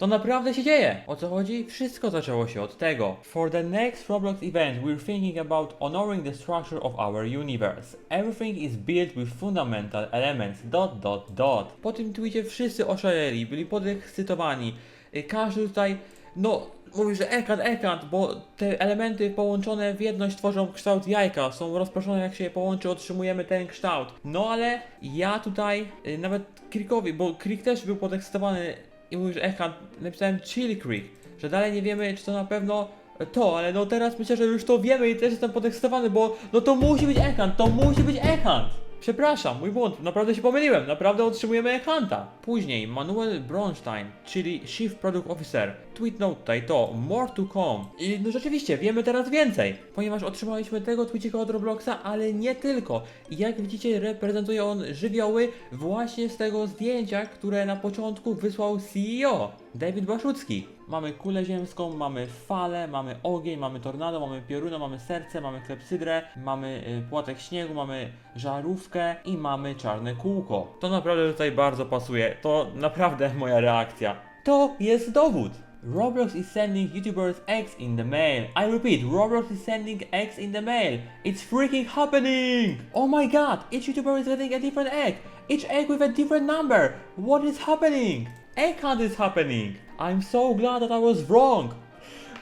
To naprawdę się dzieje! O co chodzi? Wszystko zaczęło się od tego. For the next Roblox event, we're thinking about honoring the structure of our universe. Everything is built with fundamental elements. Dot, dot, dot. Po tym tweetie wszyscy oszaleli, byli podekscytowani. Y, Każdy tutaj, no, mówi, że ekant, ekant, bo te elementy połączone w jedność tworzą kształt jajka. Są rozproszone, jak się je połączy, otrzymujemy ten kształt. No ale ja tutaj, y, nawet Krikowi, bo Krik też był podekscytowany i mówił, że ekant, napisałem Chili Creek, że dalej nie wiemy, czy to na pewno to, ale no teraz myślę, że już to wiemy i też jestem podekscytowany, bo no to musi być ekant, to musi być ekant! Przepraszam, mój błąd, naprawdę się pomyliłem, naprawdę otrzymujemy Ekanta. Później Manuel Bronstein, czyli Chief Product Officer, tweetnął tutaj to, more to come. I no rzeczywiście, wiemy teraz więcej, ponieważ otrzymaliśmy tego tweetika od Robloxa, ale nie tylko. Jak widzicie, reprezentuje on żywioły właśnie z tego zdjęcia, które na początku wysłał CEO, David Baszucki. Mamy kulę ziemską, mamy falę, mamy ogień, mamy tornado, mamy pioruna, mamy serce, mamy klepsydrę, mamy y, płatek śniegu, mamy żarówkę i mamy czarne kółko. To naprawdę tutaj bardzo pasuje. To naprawdę moja reakcja. To jest dowód. Roblox is sending YouTubers eggs in the mail. I repeat, Roblox is sending eggs in the mail. It's freaking happening! Oh my god, each YouTuber is getting a different egg. Each egg with a different number. What is happening? Egg hunt is happening. I'm so glad that I was wrong.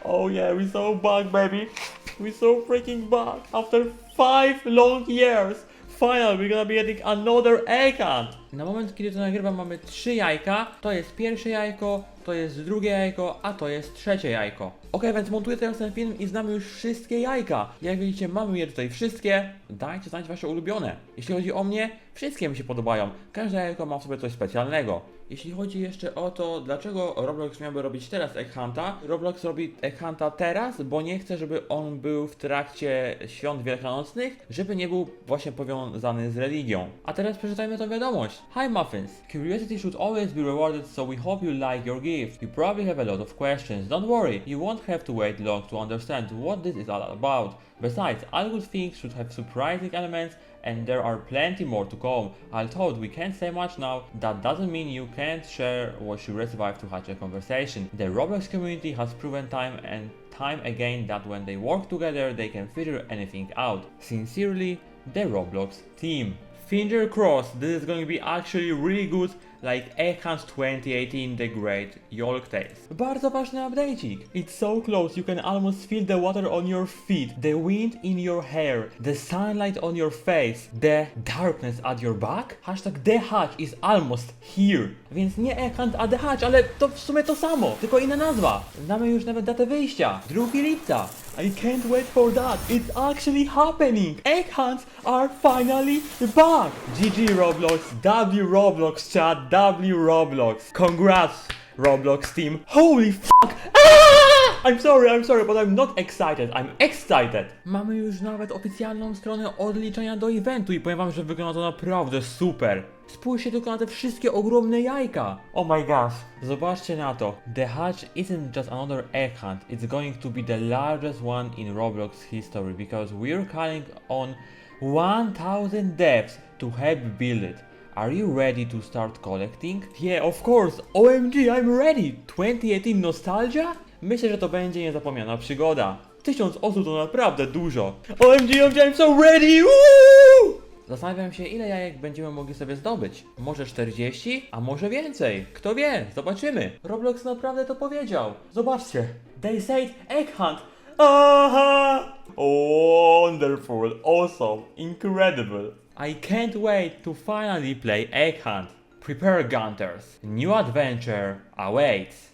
Oh yeah, we're so back, baby. We're so freaking back. After five long years, finally we're gonna be getting another egg. Na moment, kiedy to nagrywam, mamy trzy jajka. To jest pierwsze jajko, to jest drugie jajko, a to jest trzecie jajko. Ok, więc montuję teraz ten film i znamy już wszystkie jajka. Jak widzicie, mamy je tutaj wszystkie. Dajcie znać wasze ulubione. Jeśli chodzi o mnie, wszystkie mi się podobają. Każde jajko ma w sobie coś specjalnego. Jeśli chodzi jeszcze o to, dlaczego Roblox miałby robić teraz Egg Hunta, Roblox robi Egg Hunta teraz, bo nie chce, żeby on był w trakcie świąt wielkanocnych, żeby nie był właśnie powiązany z religią. A teraz przeczytajmy tą wiadomość. Hi Muffins, curiosity should always be rewarded, so we hope you like your gift. You probably have a lot of questions. Don't worry, you won't have to wait long to understand what this is all about. Besides, all good things should have surprising elements and there are plenty more to come. Although we can't say much now, that doesn't mean you can't share what you survived to hatch a conversation. The Roblox community has proven time and time again that when they work together, they can figure anything out. Sincerely, the Roblox team. Finger crossed, this is going to be actually really good, like Ehans 2018 The Great Yolk Tales. Bardzo ważny update'ik. It's so close, you can almost feel the water on your feet, the wind in your hair, the sunlight on your face, the darkness at your back. Hashtag The Hatch is almost here. Więc nie Ehant, a The Hatch, ale to w sumie to samo, tylko inna nazwa. Znamy już nawet datę wyjścia, 2 lipca. I can't wait for that. It's actually happening. Egg hunts are finally back. GG Roblox, W Roblox chat, W Roblox. Congrats Roblox team. Holy fuck. Ah! I'm sorry, I'm sorry, but I'm not excited. I'm excited. Mamy już nawet oficjalną stronę odliczenia do eventu i powiem wam, że wygląda to naprawdę super. Spójrzcie tylko na te wszystkie ogromne jajka. Oh my gosh. Zobaczcie na to. The hatch isn't just another egg hunt. It's going to be the largest one in Roblox history because we're calling on 1000 devs to help build it. Are you ready to start collecting? Yeah, of course. OMG, I'm ready. 2018 nostalgia? Myślę, że to będzie niezapomniana przygoda. Tysiąc osób to naprawdę dużo. OMG, OMG, I'm so ready! Woo! Zastanawiam się, ile jajek będziemy mogli sobie zdobyć. Może 40, a może więcej. Kto wie, zobaczymy. Roblox naprawdę to powiedział. Zobaczcie. They said egg hunt. Aha! Wonderful, awesome, incredible. I can't wait to finally play Egg Hunt. Prepare Gunters. New adventure awaits.